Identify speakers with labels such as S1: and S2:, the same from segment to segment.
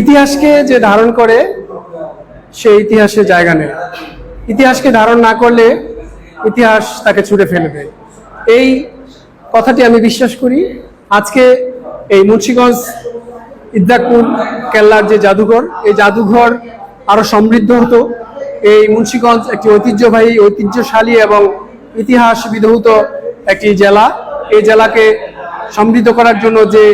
S1: ইতিহাসকে যে ধারণ করে সে ইতিহাসে জায়গা নেয় ইতিহাসকে ধারণ না করলে ইতিহাস তাকে ছুঁড়ে ফেলে দেয়। এই কথাটি আমি বিশ্বাস করি। আজকে এই মুন্সিগঞ্জ ইদ্দাকুর কেল্লার যে জাদুঘর, এই জাদুঘর আরও সমৃদ্ধ হতো। এই মুন্সিগঞ্জ একটি ঐতিহ্যবাহী, ঐতিহ্যশালী এবং ইতিহাস বিধৌত একটি জেলা। এই জেলাকে সমৃদ্ধ করার জন্য যে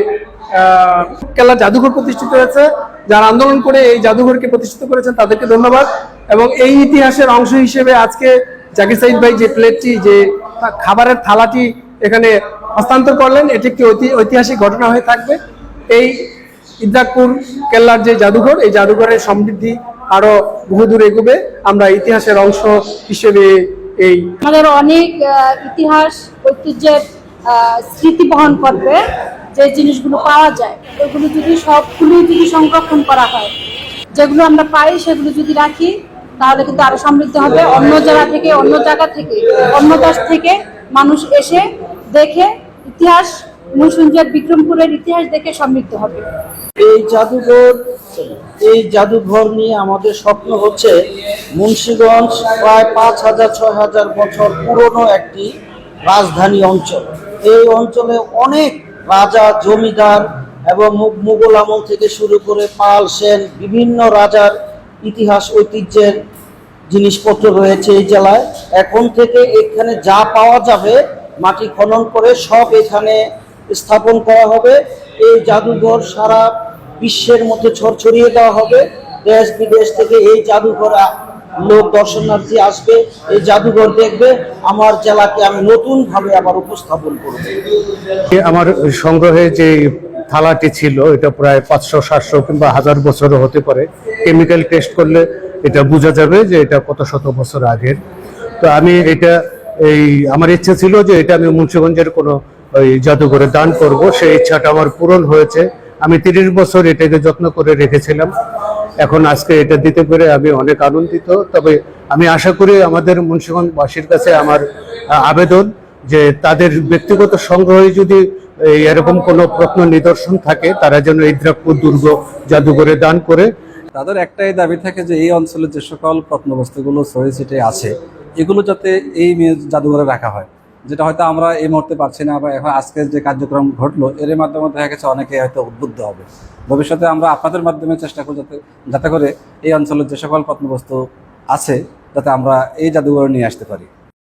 S1: কেল্লা জাদুঘর প্রতিষ্ঠিত হয়েছে। যারা আন্দোলন করে এই জাদুঘরকে প্রতিষ্ঠিত করেছেন, তাদেরকে ধন্যবাদ। এবং এই ইতিহাসের অংশ হিসেবে আজকে জাকির সাইদ ভাই যে প্লেটটি, যে খাবারের থালাটি এখানে হস্তান্তর করলেন, এটি একটি ঐতি- ঐতিহাসিক ঘটনা হয়ে থাকবে। এই ইদ্দাকপুর কেল্লার যে জাদুঘর, এই জাদুঘরের সমৃদ্ধি আরও বহুদূর এগোবে। আমরা ইতিহাসের অংশ হিসেবে এই
S2: আমাদের অনেক ইতিহাস, ঐতিহ্যের স্মৃতি বহন করবে, যে জিনিসগুলো পাওয়া যায় ওইগুলো যদি সবগুলো যদি সংরক্ষণ করা হয়, যেগুলো আমরা পাই সেগুলো যদি রাখি, তাহলে কিন্তু আরও সমৃদ্ধ হবে। অন্য জেলা থেকে, অন্য জায়গা থেকে, অন্য দেশ থেকে মানুষ এসে দেখে ইতিহাস মুন্সুঞ্জের বিক্রমপুরের ইতিহাস দেখে সমৃদ্ধ হবে।
S3: এই জাদুঘর এই জাদুঘর নিয়ে আমাদের স্বপ্ন হচ্ছে মুন্সীগঞ্জ প্রায় পাঁচ হাজার, ছয় হাজার বছর পুরনো একটি রাজধানী অঞ্চল। এই অঞ্চলে অনেক রাজা, জমিদার এবং মুঘল আমল থেকে শুরু করে পাল, সেন, বিভিন্ন রাজার ইতিহাস, ঐতিহ্যের জিনিসপত্র রয়েছে এই জেলায়। এখন থেকে এখানে যা পাওয়া যাবে, মাটি খনন করে সব এখানে স্থাপন করা হবে। এই জাদুঘর সারা বিশ্বের মধ্যে ছড় ছড়িয়ে দেওয়া হবে। দেশ বিদেশ থেকে এই জাদুঘর লোক দর্শনার্থী আসবে, এই জাদুঘর দেখবে, আমার জেলাকে আমি নতুন ভাবে আবার উপস্থাপন করব।
S4: আমার সংগ্রহে যে থালাটি ছিল, এটা প্রায় পাঁচশো, সাতশো কিংবা হাজার বছরও হতে পারে। কেমিক্যাল টেস্ট করলে এটা বোঝা যাবে যে এটা কত শত বছর আগের। তো আমি এটা এই, আমার ইচ্ছে ছিল যে এটা আমি মুন্সিগঞ্জের কোনো ওই জাদুঘরে দান করব। সেই ইচ্ছাটা আমার পূরণ হয়েছে। আমি তিরিশ বছর এটাকে যত্ন করে রেখেছিলাম। এখন আজকে এটা দিতে পেরে আমি অনেক আনন্দিত। তবে আমি আশা করি আমাদের মুন্সিগঞ্জবাসীর কাছে আমার আবেদন যে তাদের ব্যক্তিগত সংগ্রহে যদি এরকম কোনো প্রত্ন নিদর্শন থাকে, তারা যেন ইদ্রাকপুর দুর্গ জাদুঘরে দান করে।
S5: তাদের একটাই দাবি থাকে যে এই অঞ্চলে যে সকল প্রত্নবস্তুগুলো ছিটে আছে, এগুলো যাতে এই জাদুঘরে রাখা হয়। যেটা হয়তো আমরা এই মুহূর্তে পারছি না বা এখন আজকের যে কার্যক্রম ঘটলো, এর মাধ্যমে দেখা গেছে অনেকে হয়তো উদ্বুদ্ধ হবে। ভবিষ্যতে আমরা আপনাদের মাধ্যমে চেষ্টা করি যাতে যাতে করে এই অঞ্চলের যে সকল প্রত্নবস্তু আছে, যাতে আমরা এই জাদুঘরে নিয়ে আসতে পারি।